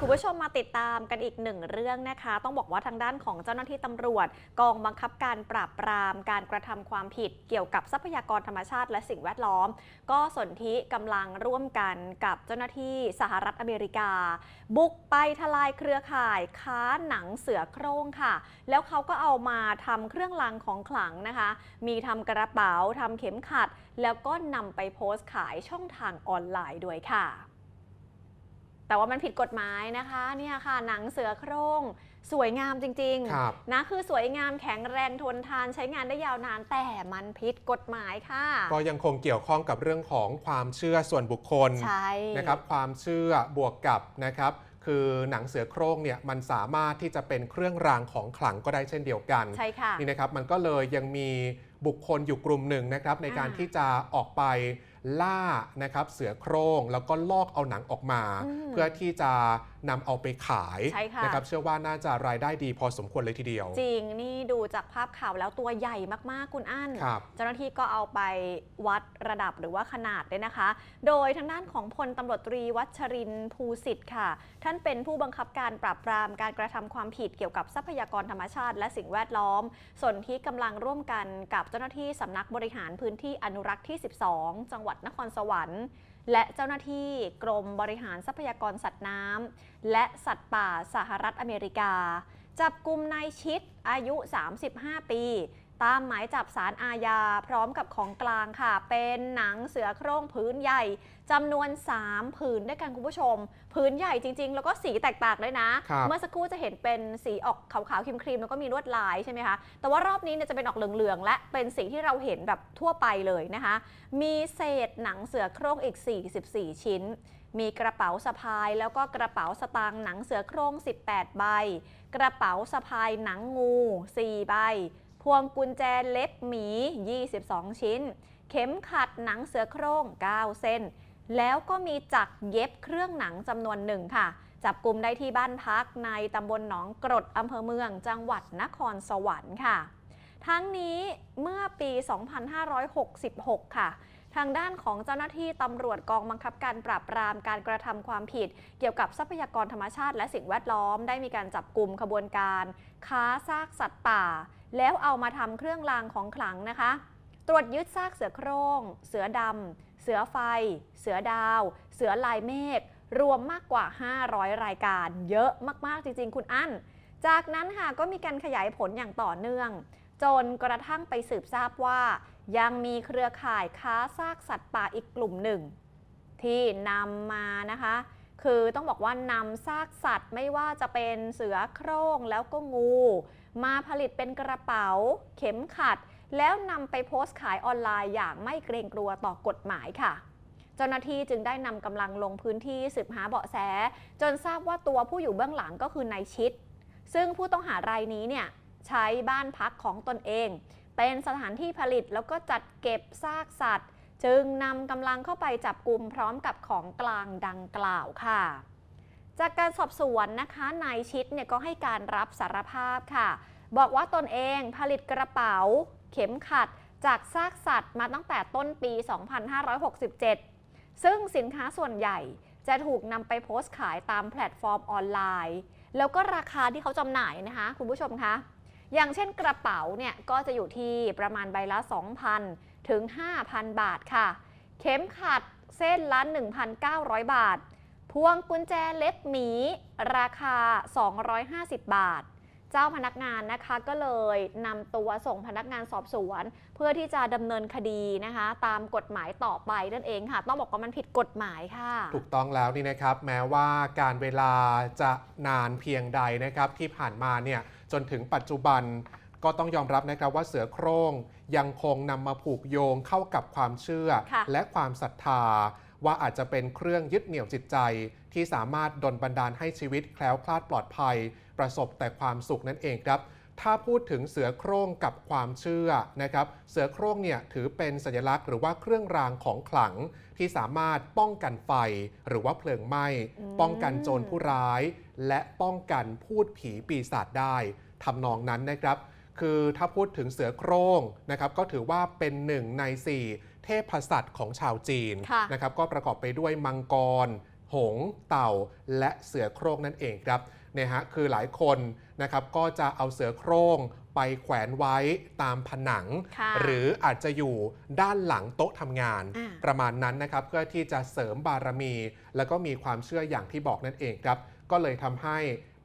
คุณผู้ชมมาติดตามกันอีกหนึ่งเรื่องนะคะ ต้องบอกว่าทางด้านของเจ้าหน้าที่ตำรวจ กองบังคับการปราบปรามการกระทำความผิดเกี่ยวกับทรัพยากรธรรมชาติและสิ่งแวดล้อม ก็สนธิกำลังร่วมกันกับเจ้าหน้าที่สหรัฐอเมริกา บุกไปทลายเครือข่ายค้าหนังเสือโคร่งค่ะ แล้วเขาก็เอามาทำเครื่องรางของขลังนะคะ มีทำกระเป๋าทำเข็มขัด แล้วก็นำไปโพสต์ขายช่องทางออนไลน์ด้วยค่ะ แต่ว่ามันผิดกฎหมายนะคะเนี่ยค่ะหนังเสือโคร่งสวยงามจริงครับ ๆนะคือสวยงามแข็งแรงทนทานใช้งานได้ยาวนานแต่มันผิดกฎหมายค่ะก็ยังคงเกี่ยวข้องกับเรื่องของความเชื่อส่วนบุคคลใช่นะครับความเชื่อบวกกับนะครับ คือหนังเสือโคร่งเนี่ยมันสามารถที่จะเป็นเครื่องรางของขลังก็ได้เช่นเดียวกัน ใช่ค่ะ นี่นะครับมันก็เลยยังมีบุคคลอยู่กลุ่มหนึ่งนะครับในการอ่าที่จะออกไป ล่านะครับเสือโคร่งแล้วก็ลอกเอาหนังออกมาอืมเพื่อที่จะ นำเอาไปขายใช่ค่ะนะครับเชื่อว่าน่าจะรายได้ดีพอสมควรเลยทีเดียว จริงนี่ดูจากภาพข่าวแล้วตัวใหญ่มากๆคุณอั้นครับเจ้าหน้าที่ก็เอาไปวัดระดับหรือว่าขนาดด้วยนะคะ โดยทางด้านของพลตำรวจตรีวัชรินทร์ภูสิทธิ์ค่ะ ท่านเป็นผู้บังคับการปราบปรามการกระทำความผิดเกี่ยวกับทรัพยากรธรรมชาติ และสิ่งแวดล้อม ส่วนที่กำลังร่วมกันกับเจ้าหน้าที่สำนักบริหารพื้นที่อนุรักษ์ที่ 12 จังหวัดนครสวรรค์ และเจ้าหน้าที่กรมบริหารทรัพยากรสัตว์น้ำและสัตว์ป่าสหรัฐอเมริกา จับกลุ่มนายชิดอายุ 35 ปี ตามหมายจับสารอาญาพร้อมกับของกลางค่ะ เป็นหนังเสือโคร่งพื้นใหญ่จำนวน 3 ผืนด้วยกันคุณผู้ชมพื้นใหญ่จริง ๆ แล้วก็สีแตกต่างด้วยนะครับเมื่อสักครู่จะเห็นเป็นสีออกขาวๆครีมๆแล้วก็มีลวดลายใช่ไหมคะ แต่ว่ารอบนี้เนี่ยจะเป็นออกเหลืองๆ และเป็นสีที่เราเห็นแบบทั่วไปเลยนะคะ มีเศษหนังเสือโคร่งอีก 44 ชิ้น มีกระเป๋าสะพาย แล้วก็กระเป๋าสตางค์หนังเสือโคร่ง18 ใบ กระเป๋าสะพายหนังงู 4 ใบ พวงกุญแจเล็บหมี 22 ชิ้น เข็มขัดหนังเสือโคร่ง 9 เส้น แล้วก็มีจักรเย็บเครื่องหนังจำนวนหนึ่งค่ะ จับกลุ่มได้ที่บ้านพักในตำบลหนองกรดอำเภอเมือง จังหวัดนครสวรรค์ค่ะ ทั้งนี้เมื่อปี 2566 ค่ะทางด้านของเจ้าหน้าที่ตำรวจกองบังคับการปราบปรามการกระทำความผิด เกี่ยวกับทรัพยากรธรรมชาติและสิ่งแวดล้อม ได้มีการจับกลุ่มขบวนการ ค้าซากสัตว์ป่า แล้วเอามาทำเครื่องรางของขลังนะคะ ตรวจยึดซากเสือโคร่ง เสือดำ เสือไฟ เสือดาว เสือลายเมฆ รวมมากกว่า 500 รายการ เยอะมากๆจริง ๆ คุณอั้น จากนั้นค่ะก็มีการขยายผลอย่างต่อเนื่อง จนกระทั่งไปสืบทราบว่า ยังมีเครือข่ายค้าซากสัตว์ป่าอีกกลุ่มหนึ่ง ที่นำมานะคะคือต้องบอกว่านำซากสัตว์ไม่ว่าจะเป็นเสือโคร่งแล้วก็งู มาผลิตเป็นกระเป๋า เข็มขัด แล้วนำไปโพสต์ขายออนไลน์อย่างไม่เกรงกลัวต่อกฎหมายค่ะ เจ้าหน้าที่จึงได้นำกำลังลงพื้นที่สืบหาเบาะแส จนทราบว่าตัวผู้อยู่เบื้องหลังก็คือนายชิด ซึ่งผู้ต้องหารายนี้เนี่ยใช้บ้านพักของตนเอง เป็นสถานที่ผลิตแล้วก็จัดเก็บซากสัตว์ จึงนำกำลังเข้าไปจับกลุ่มพร้อมกับของกลางดังกล่าวค่ะ จากการสอบสวนนะคะนายชิดเนี่ยก็ให้การรับสารภาพค่ะ บอกว่าตนเองผลิตกระเป๋า เข็มขัด จากซากสัตว์มาตั้งแต่ต้นปี 2567 ซึ่งสินค้าส่วนใหญ่จะถูกนำไปโพสต์ขายตามแพลตฟอร์มออนไลน์ แล้วก็ราคาที่เขาจำหน่ายนะคะคุณผู้ชมคะอย่างเช่นกระเป๋าเนี่ยก็จะอยู่ที่ประมาณใบละ 2,000 ถึง 5,000 บาทค่ะ เข็มขัดเส้นละ 1,900 บาท พวงกุญแจเล็บหมี ราคา 250 บาท เจ้าพนักงานนะคะก็เลยนำตัวส่งพนักงานสอบสวน เพื่อที่จะดำเนินคดีนะคะ ตามกฎหมายต่อไปนั่นเองค่ะ ต้องบอกว่ามันผิดกฎหมายค่ะ ถูกต้องแล้วนี่นะครับ แม้ว่าการเวลาจะนานเพียงใดนะครับ ที่ผ่านมาเนี่ยจนถึงปัจจุบันก็ต้องยอมรับนะครับว่าเสือโคร่งยังคงนำมาผูกโยงเข้ากับความเชื่อค่ะและความศรัทธา ว่าอาจจะเป็นเครื่องยึดเหนี่ยวจิตใจ ที่สามารถดลบันดาลให้ชีวิตแคล้วคลาดปลอดภัย ประสบแต่ความสุขนั่นเองครับถ้าพูดถึงเสือโคร่งกับความเชื่อนะครับ เสือโคร่งเนี่ยถือเป็นสัญลักษณ์หรือว่าเครื่องรางของขลังที่สามารถป้องกันไฟหรือว่าเพลิงไหม้อืมป้องกันโจรผู้ร้าย และป้องกันพูดผีปีศาจได้ทำนองนั้นนะครับ คือถ้าพูดถึงเสือโคร่งนะครับก็ถือว่าเป็นหนึ่งใน4 เทพสัตว์ของชาวจีนค่ะนะครับก็ประกอบไปด้วยมังกร หงส์เต่า และเสือโคร่งนั่นเองครับเนี่ยฮะคือหลายคนนะครับก็จะเอาเสือโคร่งไปแขวนไว้ตามผนังค่ะหรืออาจจะอยู่ด้านหลังโต๊ะทำงานอ่าประมาณนั้นนะครับเพื่อที่จะเสริมบารมี แล้วก็มีความเชื่ออย่างที่บอกนั่นเองครับก็เลยทำให้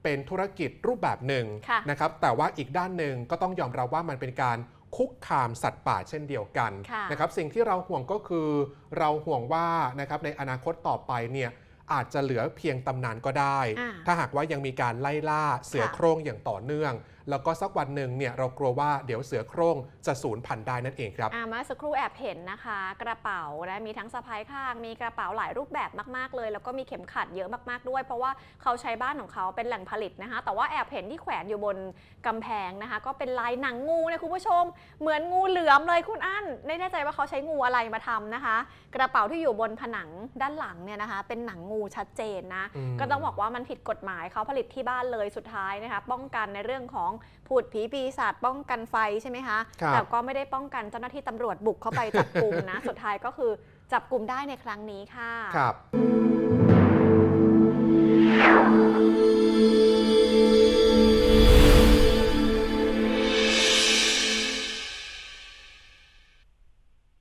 เป็นธุรกิจรูปแบบหนึ่งค่ะนะครับแต่ว่าอีกด้านหนึ่งก็ต้องยอมรับว่ามันเป็นการ คุกคามสัตว์ป่าเช่นเดียวกันค่ะนะครับสิ่งที่เราห่วงก็คือเราห่วงว่านะครับในอนาคตต่อไปเนี่ยอาจจะเหลือเพียงตำนานก็ได้อ่าถ้าหากว่ายังมีการไล่ล่าเสือค่ะโคร่งอย่างต่อเนื่องแล้วก็สักวันหนึ่งเนี่ยเรากลัวว่าเดี๋ยวเสือโคร่งจะสูญพันธุ์ได้นั่นเองครับอ่าเมื่อสักครู่แอบเห็นนะคะ กระเป๋านะมีทั้งสะพายข้าง มีกระเป๋าหลายรูปแบบมากๆเลย แล้วก็มีเข็มขัดเยอะมากๆด้วย เพราะว่าเขาใช้บ้านของเขาเป็นแหล่งผลิตนะคะ แต่ว่าแอบเห็นที่แขวนอยู่บนกำแพงนะคะ ก็เป็นลายหนังงูนะคุณผู้ชม เหมือนงูเหลือมเลยคุณอั้นไม่แน่ใจว่าเขาใช้งูอะไรมาทำนะคะ กระเป๋าที่อยู่บนผนังด้านหลังเนี่ยนะคะ เป็นหนังงูชัดเจนนะอืมก็ต้องบอกว่ามันผิดกฎหมายเขาผลิตที่บ้านเลยสุดท้ายนะคะป้องกันในเรื่องของผุดผีปีศาจป้องกันไฟใช่ไหมคะครับแต่ก็ไม่ได้ป้องกันเจ้าหน้าที่ตำรวจบุกเข้าไปจับกลุ่มนะ สุดท้ายก็คือจับกลุ่มได้ในครั้งนี้ค่ะ ครับ